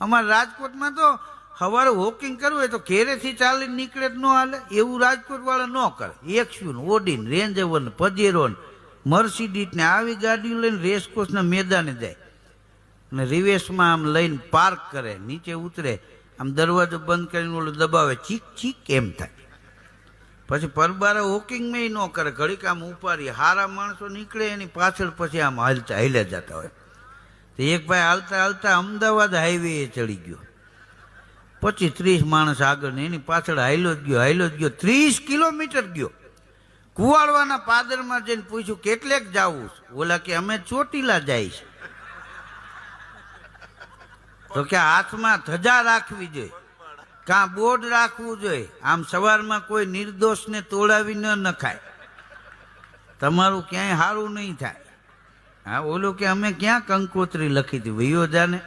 અમારે રાજકોટમાં તો સવારે વોકિંગ કરવું હોય તો ઘેરેથી ચાલીને નીકળે જ ન હાલે. એવું રાજકોટ વાળા ન કરે. એકસ્યુ ને ઓડીન રેન્જવર ને પજેરો ને મર્સિડીઝ ને આવી ગાડીઓ લઈને રેસકોર્સના મેદાને જાય. અને રિવેશમાં આમ લઈને પાર્ક કરે, નીચે ઉતરે, આમ દરવાજો બંધ કરીને ઓલું દબાવે, ચીક ચીક એમ થાય. પછી પરબારા વોકિંગમાં ન કરે. ઘડીક આમ ઉપાડી, હારા માણસો નીકળે એની પાછળ પછી આમ હાલતા હાલ્યા જતા હોય. એક ભાઈ હાલતા હાલતા અમદાવાદ હાઈવે ચડી ગયો. પચીસ ત્રીસ માણસ આગળ ને એની પાછળ હાઈલો જ ગયો હાઈલો જ ગયો, ત્રીસ કિલોમીટર ગયો. કુવાડવાના પાદરમાં જઈને પૂછ્યું, કેટલેક જાવું છે? ઓલા કે, અમે ચોટીલા છે. તો કે, હાથમાં ધજા રાખવી જોઈએ. કાં બોર્ડ રાખવું જોઈએ? આમ સવારમાં કોઈ નિર્દોષને તોડાવી ન નખાય. તમારું ક્યાંય સારું નહીં થાય. હા ઓલું કે અમે ક્યાં કંકોત્રી લખી હતી? વયો જાને